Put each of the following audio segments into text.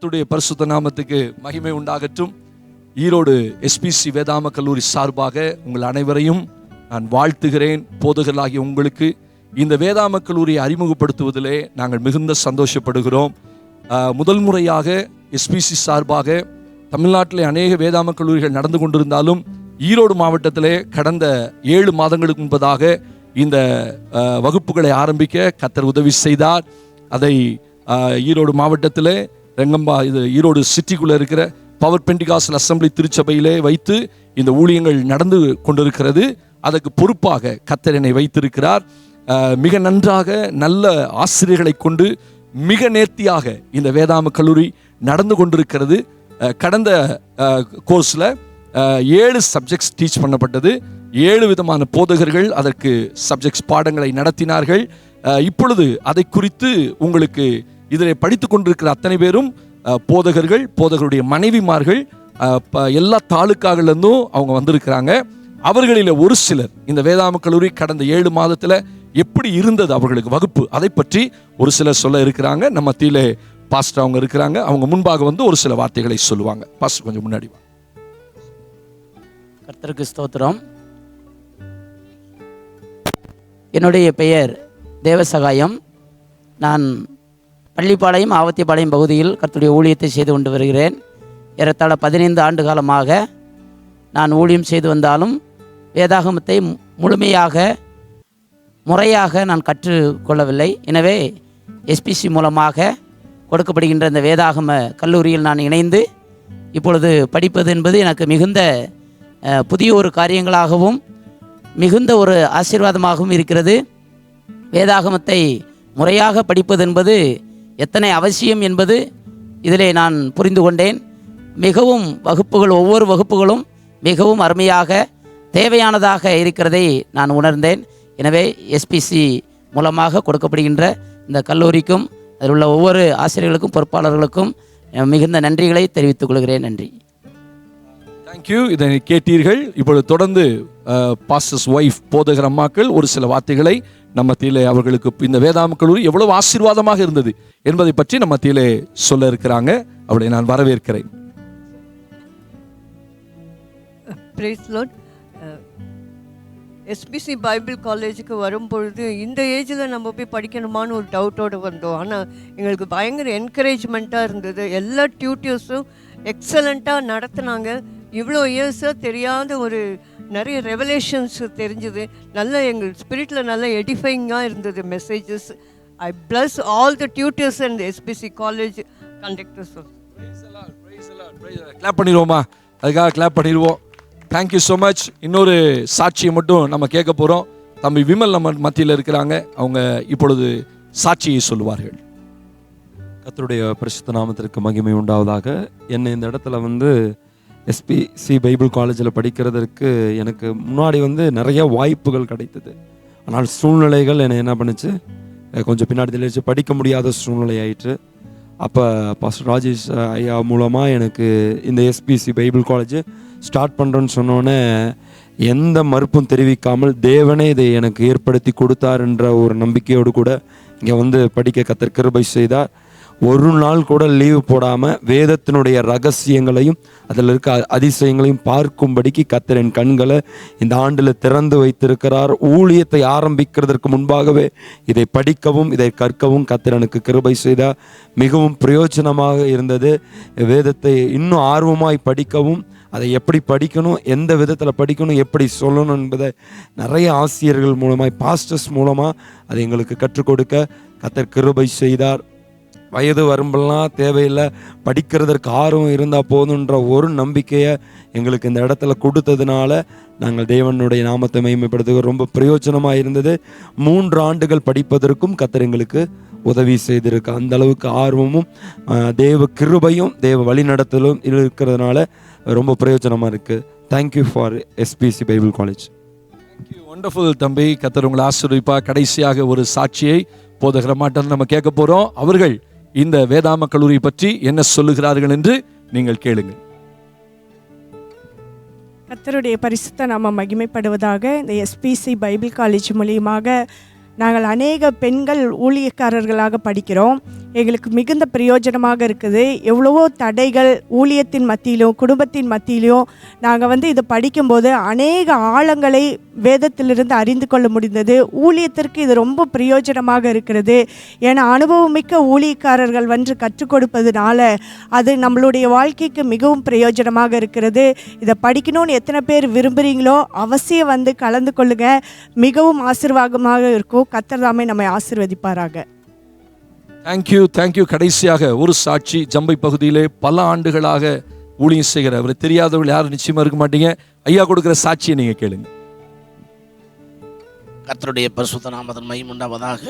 கத்துடைய பரிசுத்த நாமத்துக்கு மகிமை உண்டாகட்டும். ஈரோடு எஸ்பிசி வேதாம கல்லூரி சார்பாக உங்கள் அனைவரையும் நான் வாழ்த்துகிறேன். போதகர்களாகிய உங்களுக்கு இந்த வேதாம கல்லூரியை அறிமுகப்படுத்துவதிலே நாங்கள் மிகுந்த சந்தோஷப்படுகிறோம். முதல் முறையாக எஸ்பிசி சார்பாக தமிழ்நாட்டிலே அநேக வேதாம கல்லூரிகள் நடந்து கொண்டிருந்தாலும் ஈரோடு மாவட்டத்திலே கடந்த ஏழு மாதங்களுக்கு முன்பதாக இந்த வகுப்புகளை ஆரம்பிக்க கத்தர் உதவி செய்தார். அதை ஈரோடு மாவட்டத்தில் ரெங்கம்பா இது ஈரோடு சிட்டிக்குள்ளே இருக்கிற பவர் பெண்டிகாசல் அசம்பிளி திருச்சபையிலே வைத்து இந்த ஊழியங்கள் நடந்து கொண்டிருக்கிறது. அதற்கு பொறுப்பாக கத்தரனை வைத்திருக்கிறார். மிக நன்றாக நல்ல ஆசிரியர்களை கொண்டு மிக நேர்த்தியாக இந்த வேதாம கல்லூரி நடந்து கொண்டிருக்கிறது. கடந்த கோர்ஸில் ஏழு சப்ஜெக்ட்ஸ் டீச் பண்ணப்பட்டது. ஏழு விதமான போதகர்கள் அதற்கு சப்ஜெக்ட்ஸ் பாடங்களை நடத்தினார்கள். இப்பொழுது அதை குறித்து உங்களுக்கு இதில் படித்து கொண்டிருக்கிற அத்தனை பேரும் போதகர்கள் போதகருடைய மனைவிமார்கள் ப- எல்லா தாலுக்காகலேருந்தும் அவங்க வந்திருக்கிறாங்க. அவர்களில் ஒரு சிலர் இந்த வேதாம கல்லூரி கடந்த ஏழு மாதத்தில் எப்படி இருந்தது அவர்களுக்கு வகுப்பு? அதை பற்றி ஒரு சிலர் சொல்ல இருக்கிறாங்க. நம்ம தீலே பாஸ்டர் அவங்க இருக்கிறாங்க. அவங்க முன்பாக வந்து ஒரு சில வார்த்தைகளை சொல்லுவாங்க. பாஸ்டர் கொஞ்சம் முன்னாடி வாங்க. கர்த்தருக்கு ஸ்தோத்திரம். என்னுடைய பெயர் தேவசகாயம். நான் பள்ளிப்பாளையம் ஆவத்திப்பாளையம் பகுதியில் கர்த்துடைய ஊழியத்தை செய்து கொண்டு வருகிறேன். ஏறத்தாழ பதினைந்து ஆண்டு காலமாக நான் ஊழியம் செய்து வந்தாலும் வேதாகமத்தை மு- முழுமையாக முறையாக நான் கற்றுக்கொள்ளவில்லை. எனவே எஸ்பிசி மூலமாக கொடுக்கப்படுகின்ற இந்த வேதாகம கல்லூரியில் நான் இணைந்து இப்பொழுது படிப்பது என்பது எனக்கு மிகுந்த புதிய ஒரு காரியங்களாகவும் மிகுந்த ஒரு ஆசீர்வாதமாகவும் இருக்கிறது. வேதாகமத்தை முறையாக படிப்பது என்பது எத்தனை அவசியம் என்பது இதிலே நான் புரிந்து கொண்டேன். மிகவும் வகுப்புகள் ஒவ்வொரு வகுப்புகளும் மிகவும் அருமையாக தேவையானதாக இருக்கிறதை நான் உணர்ந்தேன். எனவே எஸ்பிசி மூலமாக கொடுக்கப்படுகின்ற இந்த கல்லூரிக்கும் அதில் உள்ள ஒவ்வொரு ஆசிரியர்களுக்கும் பொறுப்பாளர்களுக்கும் மிகுந்த நன்றிகளை தெரிவித்துக் கொள்கிறேன். நன்றி. தேங்க்யூ இதை கேட்டீர்கள். இப்பொழுது தொடர்ந்து பாஸ்டர்ஸ் ஒய்ஃப் போதகர் அம்மாக்கள் ஒரு சில வார்த்தைகளை நம்ம தீலே அவர்களுக்கு இந்த வேதாம கல்லூரி எவ்வளவு ஆசீர்வாதமாக இருந்தது என்பதை பற்றி நம்ம தீலே சொல்ல இருக்கிறாங்க. அவளை நான் வரவேற்கிறேன். எஸ்பிசி பைபிள் காலேஜுக்கு வரும்பொழுது இந்த ஏஜில் நம்ம போய் படிக்கணுமான்னு ஒரு டவுட்டோடு வந்தோம். ஆனால் எங்களுக்கு பயங்கர என்கரேஜ்மெண்ட்டாக இருந்தது. எல்லா டியூட்டியர்ஸும் எக்ஸலண்ட்டாக நடத்துனாங்க. இவ்வளோ இயர்ஸாக தெரியாத ஒரு நிறைய ரெவலேஷன்ஸ் தெரிஞ்சுது. நல்ல எங்கள் ஸ்பிரிட்டில் நல்ல எடிஃபைங்காக இருந்தது messages I plus all the tutors and SPC college conductors clap பண்ணிடுவோமா? அதுக்காக கிளாப் பண்ணிடுவோம். தேங்க்யூ ஸோ மச் இன்னொரு சாட்சியை மட்டும் நம்ம கேட்க போகிறோம் தம்பி விமல் நம்ம மத்தியில் இருக்கிறாங்க. அவங்க இப்பொழுது சாட்சியை சொல்லுவார்கள். கர்த்தருடைய பரிசுத்த நாமத்திற்கு மகிமை உண்டாவதாக. என்னை இந்த இடத்துல வந்து எஸ்பிசி பைபிள் காலேஜில் படிக்கிறதற்கு எனக்கு முன்னாடி வந்து நிறைய வாய்ப்புகள் கிடைத்தது. ஆனால் சூழ்நிலைகள் என்னை என்ன பண்ணுச்சு? கொஞ்சம் பின்னாடி தெளிச்சு படிக்க முடியாத சூழ்நிலை ஆயிற்று. அப்போ பாஸ்டர் ராஜேஷ் ஐயா மூலமாக எனக்கு இந்த எஸ்பிசி பைபிள் காலேஜ் ஸ்டார்ட் பண்ணுறேன்னு சொன்னோன்னே எந்த மறுப்பும் தெரிவிக்காமல் தேவனே இதை எனக்கு ஏற்படுத்தி கொடுத்தார் என்ற ஒரு நம்பிக்கையோடு கூட இங்கே வந்து படிக்க கத்தர் கிருபை செய்தார். ஒரு நாள் கூட லீவு போடாமல் வேதத்தினுடைய ரகசியங்களையும் அதில் இருக்க அதிசயங்களையும் பார்க்கும்படிக்கு கத்தர் என் கண்களை இந்த ஆண்டில் திறந்து வைத்திருக்கிறார். ஊழியத்தை ஆரம்பிக்கிறதற்கு முன்பாகவே இதை படிக்கவும் இதை கற்கவும் கத்திரனுக்கு கிருபை செய்தார். மிகவும் பிரயோஜனமாக இருந்தது. வேதத்தை இன்னும் ஆர்வமாய் படிக்கவும் அதை எப்படி படிக்கணும் எந்த விதத்தில் படிக்கணும் எப்படி சொல்லணும் என்பதை நிறைய ஆசிரியர்கள் மூலமாய் பாஸ்டர்ஸ் மூலமாக அதை எங்களுக்கு கற்றுக் கொடுக்க கத்தர் கிருபை செய்தார். வயது வரம்பெல்லாம் தேவையில்லை படிக்கிறதற்கு ஆர்வம் இருந்தால் போதுன்ற ஒரு நம்பிக்கையை எங்களுக்கு இந்த இடத்துல கொடுத்ததுனால நாங்கள் தேவனுடைய நாமத்தை மேம்படுத்துக ரொம்ப பிரயோஜனமாக இருந்தது. மூன்று ஆண்டுகள் படிப்பதற்கும் கத்தர் எங்களுக்கு உதவி செய்திருக்கு அந்த அளவுக்கு ஆர்வமும் தேவ கிருபையும் தேவ வழிநடத்தலும் இருக்கிறதுனால ரொம்ப பிரயோஜனமாக இருக்குது thank you for SPC Bible college wonderful தம்பி. கத்தர் உங்களை ஆசிரியப்பா கடைசியாக ஒரு சாட்சியை போதகர மாட்டம் நம்ம கேட்க போகிறோம் அவர்கள் இந்த வேதாம கல்லூரி பற்றி என்ன சொல்லுகிறார்கள் என்று நீங்கள் கேளுங்கள். கத்தருடைய பரிசுத்த நாம மகிமைப்படுவதாக இந்த எஸ்பிசி பைபிள் காலேஜ் மூலியமாக நாங்கள் அநேக பெண்கள் ஊழியக்காரர்களாக படிக்கிறோம். எங்களுக்கு மிகுந்த பிரயோஜனமாக இருக்குது. எவ்வளவோ தடைகள் ஊழியத்தின் மத்தியிலும் குடும்பத்தின் மத்தியிலும் நாங்கள் வந்து இதை படிக்கும்போது அநேக ஆழங்களை வேதத்திலிருந்து அறிந்து கொள்ள முடிந்தது. ஊழியத்திற்கு இது ரொம்ப பிரயோஜனமாக இருக்கிறது. ஏன்னா அனுபவமிக்க ஊழியக்காரர்கள் வந்து கற்றுக் கொடுப்பதுனால அது நம்மளுடைய வாழ்க்கைக்கு மிகவும் பிரயோஜனமாக இருக்கிறது. இதை படிக்கணும்னு எத்தனை பேர் விரும்புகிறீங்களோ அவசியம் வந்து கலந்து கொள்ளுங்க. மிகவும் ஆசிர்வாதமாக இருக்கும். கத்தர்தாமே நம்மை ஆசிர்வதிப்பாராக. தேங்க்யூ தேங்க்யூ கடைசியாக ஒரு சாட்சி ஜம்பை பகுதியிலே பல ஆண்டுகளாக ஊழியம் செய்கிற அவரை. தெரியாதவர்கள் யாரும் நிச்சயமா இருக்க மாட்டீங்க. ஐயா கொடுக்குற சாட்சியை நீங்க கேளுங்க. கர்த்தருடைய பரிசுத்த நாமதன் மையம் உண்டாவதாக.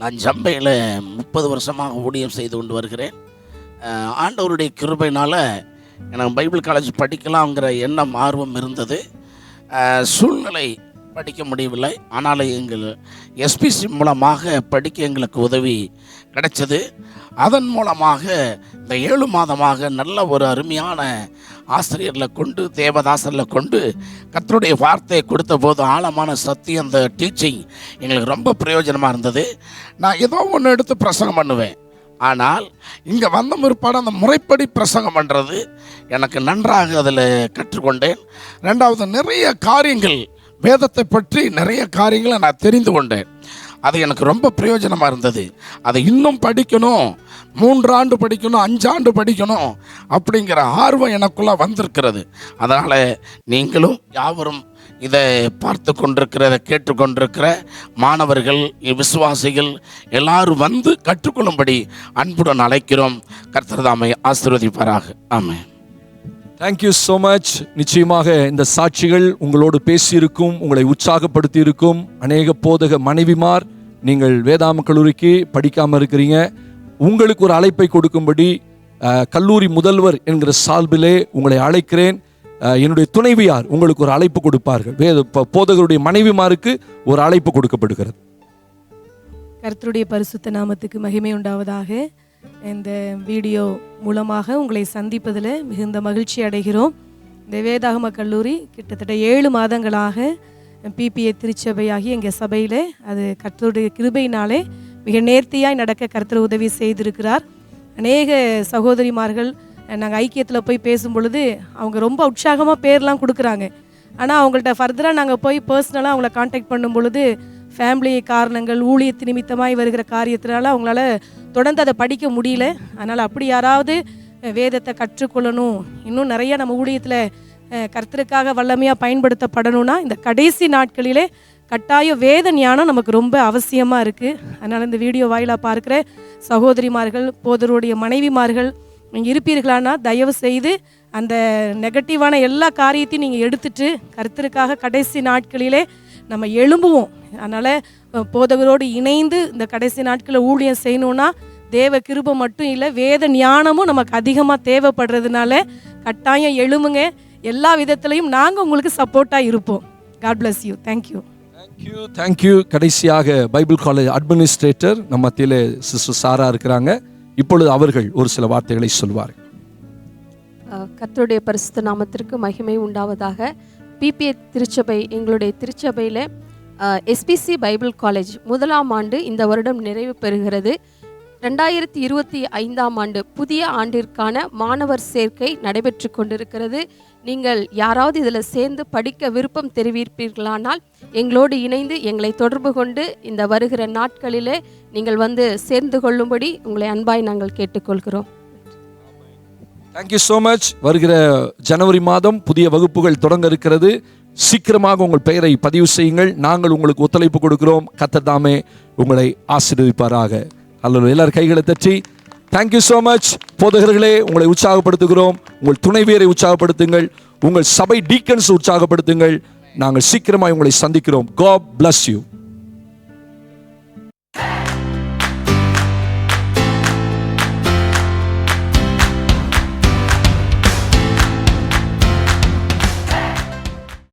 நான் ஜம்பையில் முப்பது வருஷமாக ஊழியம் செய்து கொண்டு வருகிறேன். ஆண்டவருடைய கிருபையினால் எனக்கு பைபிள் காலேஜ் படிக்கலாங்கிற எண்ணம் ஆர்வம் இருந்தது. சூழ்நிலை படிக்க முடியவில்லை. ஆனாலும் எங்கள் எஸ்பிசி மூலமாக படிக்க எங்களுக்கு உதவி கிடைச்சது. அதன் மூலமாக இந்த ஏழு மாதமாக நல்ல ஒரு அருமையான ஆசிரியரில் கொண்டு தேவதாசரில் கொண்டு கத்தருடைய வார்த்தையை கொடுத்த போது ஆழமான சத்தியம் அந்த டீச்சிங் எங்களுக்கு ரொம்ப பிரயோஜனமாக இருந்தது. நான் ஏதோ ஒன்று எடுத்து பிரசங்கம் பண்ணுவேன். ஆனால் இங்கே வந்த முற்பாடு அந்த முறைப்படி பிரசங்கம் பண்ணுறது எனக்கு நன்றாக அதில் கற்றுக்கொண்டேன். ரெண்டாவது நிறைய காரியங்கள் வேதத்தை பற்றி நிறைய காரியங்களை நான் தெரிந்து கொண்டேன். அது எனக்கு ரொம்ப பிரயோஜனமாக இருந்தது. அதை இன்னும் படிக்கணும். மூன்றாண்டு படிக்கணும் அஞ்சாண்டு படிக்கணும் அப்படிங்கிற ஆர்வம் எனக்குள்ளே வந்திருக்கிறது. அதனால் நீங்களும் யாவரும் இதை பார்த்து கொண்டிருக்கிற கேட்டுக்கொண்டிருக்கிற மாணவர்கள் விசுவாசிகள் எல்லாரும் வந்து கற்றுக்கொள்ளும்படி அன்புடன் அழைக்கிறோம். கர்த்தர்தாமை ஆசீர்வதிப்பாராக. ஆமாம் தேங்க்யூ ஸோ மச் நிச்சயமாக இந்த சாட்சிகள் உங்களோடு பேசியிருக்கும் உங்களை உற்சாகப்படுத்தி இருக்கும் அநேக போதக மனைவிமார் நீங்கள் வேதாம கல்லூரிக்கு படிக்காமல் இருக்கிறீங்க. உங்களுக்கு ஒரு அழைப்பை கொடுக்கும்படி கல்லூரி முதல்வர் என்கிற சால்பிலே உங்களை அழைக்கிறேன். என்னுடைய துணைவியார் உங்களுக்கு ஒரு அழைப்பு கொடுப்பார்கள். வேத போதகருடைய மனைவிமாருக்கு ஒரு அழைப்பு கொடுக்கப்படுகிறது. கர்த்தருடைய பரிசுத்த நாமத்துக்கு மகிமை உண்டாவதாக. இந்த வீடியோ மூலமாக உங்களை சந்திப்பதில் மிகுந்த மகிழ்ச்சி அடைகிறோம். இந்த வேதாகம கல்லூரி கிட்டத்தட்ட ஏழு மாதங்களாக பிபிஏ திருச்சபையாகி எங்கள் சபையில் அது கர்த்தருடைய கிருபையினாலே மிக நேர்த்தியாய் நடக்க கர்த்தர் உதவி செய்திருக்கிறார். அநேக சகோதரிமார்கள் நாங்கள் ஐக்கியத்தில் போய் பேசும் பொழுது அவங்க ரொம்ப உற்சாகமாக பேர்லாம் கொடுக்குறாங்க. ஆனால் அவங்கள்ட்ட ஃபர்தராக நாங்கள் போய் பர்சனலாக அவங்கள காண்டாக்ட் பண்ணும் பொழுது ஃபேமிலி காரணங்கள் ஊழியத்து நிமித்தமாக வருகிற காரியத்தினால அவங்களால தொடர்ந்து அதை படிக்க முடியல. அதனால் அப்படி யாராவது வேதத்தை கற்றுக்கொள்ளணும். இன்னும் நிறைய நம்ம ஊழியத்தில் கர்த்தருக்காக வல்லமையாக பயன்படுத்தப்படணும்னா இந்த கடைசி நாட்களிலே கட்டாய வேத ஞானம் நமக்கு ரொம்ப அவசியமாக இருக்குது அதனால் இந்த வீடியோ வாயிலாக பார்க்குற சகோதரிமார்கள் போதருடைய மனைவிமார்கள் நீங்கள் இருப்பீர்களானா தயவு செய்து அந்த நெகட்டிவான எல்லா காரியத்தையும் நீங்கள் எடுத்துட்டு கருத்தருக்காக கடைசி நாட்களிலே நம்ம எழும்புவோம். அதனால் போதகரோடு இணைந்து இந்த கடைசி நாட்களில் ஊழியம் செய்யணும்னா தேவ கிருபை மட்டும் இல்லை வேத ஞானமும் நமக்கு அதிகமாக தேவைப்படுறதுனால கட்டாயம் எழுமுங்க எல்லா விதத்துலையும் நாங்கள் உங்களுக்கு சப்போர்ட்டாக இருப்போம். God bless you thank you thank you thank you கடைசியாக பைபிள் காலேஜ் அட்மினிஸ்ட்ரேட்டர் நம்ம மத்தியில் சிஸ்டர் சாரா இருக்கிறாங்க. இப்பொழுது அவர்கள் ஒரு சில வார்த்தைகளை சொல்வார்கள். அஹ் கர்த்தருடைய பரிசுத்த நாமத்திற்கு மகிமை உண்டாவதாக. பிபிஏ திருச்சபை எங்களுடைய திருச்சபையில் எஸ்பிசி பைபிள் காலேஜ் முதலாம் ஆண்டு இந்த வருடம் நிறைவு பெறுகிறது. ரெண்டாயிரத்தி இருபத்தி ஐந்தாம் ஆண்டு புதிய ஆண்டிற்கான மாணவர் சேர்க்கை நடைபெற்று கொண்டிருக்கிறது. நீங்கள் யாராவது இதில் சேர்ந்து படிக்க விருப்பம் தெரிவிப்பீர்களானால் எங்களோடு இணைந்து எங்களை தொடர்பு கொண்டு இந்த வருகிற நாட்களிலே நீங்கள் வந்து சேர்ந்து கொள்ளும்படி உங்களை அன்பாய் நாங்கள் கேட்டுக்கொள்கிறோம். தேங்க்யூ ஸோ மச் வருகிற ஜனவரி மாதம் புதிய வகுப்புகள் தொடங்க இருக்கிறது. சீக்கிரமாக உங்கள் பெயரை பதிவு செய்யுங்கள். நாங்கள் உங்களுக்கு ஒத்துழைப்பு கொடுக்கிறோம். கத்ததாமே உங்களை ஆசீர்வதிப்பாராக. அல்லது எல்லாரும் கைகளை தட்டி தேங்க்யூ ஸோ மச் போதகர்களே உங்களை உற்சாகப்படுத்துகிறோம். உங்கள் துணைவியரை உற்சாகப்படுத்துங்கள். உங்கள் சபை டீக்கன்ஸ் உற்சாகப்படுத்துங்கள். நாங்கள் சீக்கிரமாக உங்களை சந்திக்கிறோம். God bless you